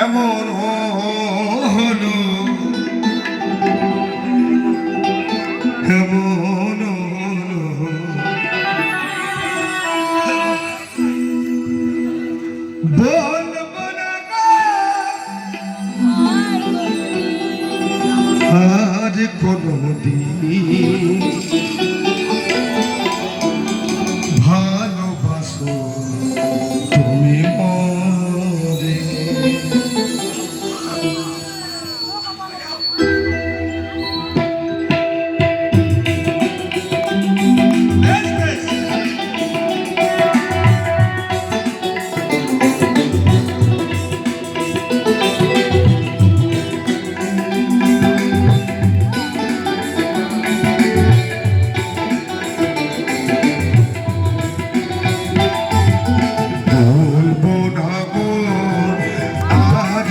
কেমন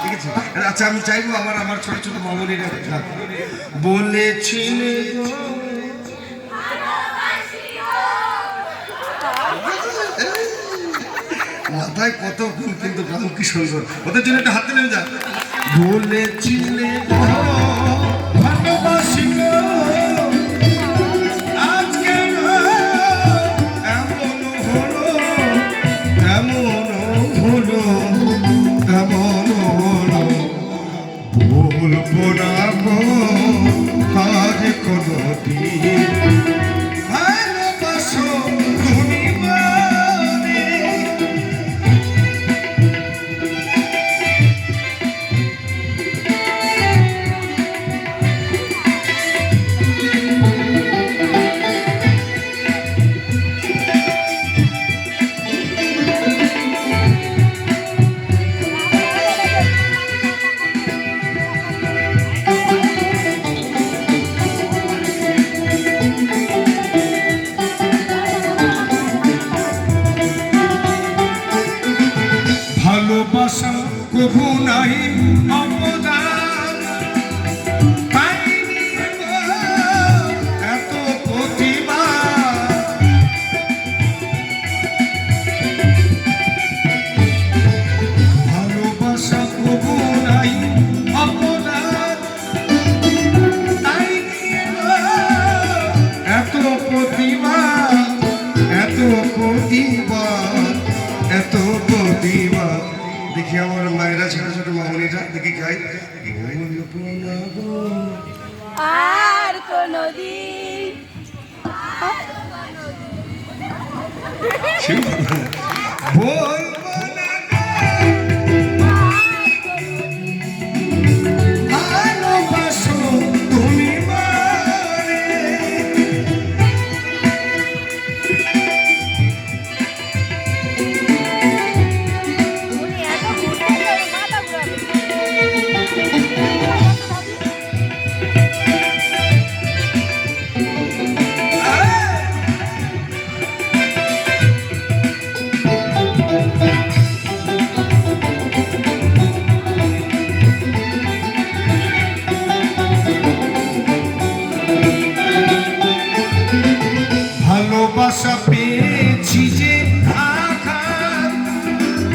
ঠিক আছে? আচ্ছা আমি চাইব আমার আমার ছোট ছোট মামনিরা বলেছিলে মাথায় কত ফুল কিন্তু রামকৃষ্ণ ওদের জন্য একটা হাতে দিলে যা। বলেছিলে কোনো দিন আশা কবু নাই অবদান। 지금 뭐? 뭐?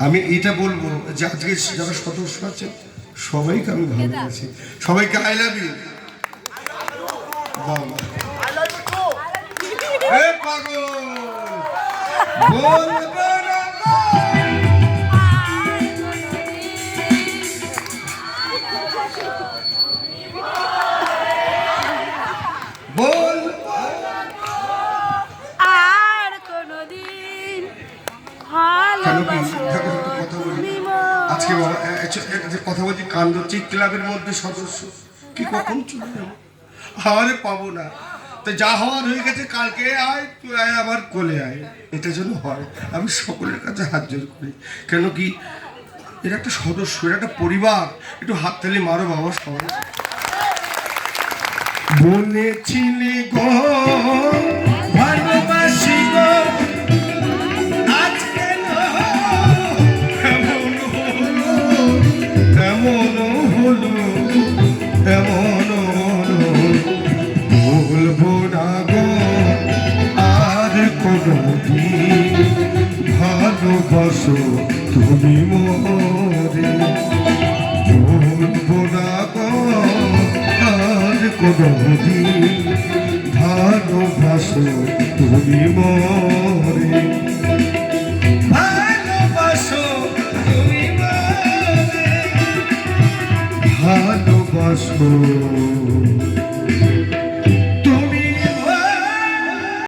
আমি এটা বলব যে আজকে যারা সদস্য আছে সবাইকে আমি ভালোবাসি সবাইকে আই লাভ ইউ বাবা। পাগল। বলব কথা বলছি কান্দছি ক্লাবের মধ্যে সদস্য। কি কখন চলে যাব? আরে পাবো না। তো যা হওয়ার হয়ে গেছে, কালকে আয়, তুই আয় আমার কোলে আয়। এটা যেন হয়। আমি সকলের কাছে হাত জোর করি। কেন কি এটা একটা সদস্য এটা একটা পরিবার। একটু হাত তালি মারো বাবা সবাই। বলেছিলি গো ভালোবাসো তুমি মোরে। বলব আর কোনো ভালোবাসো তুমি মোরে। ভালোবাসো তুমি মোরে। ভালোবাসো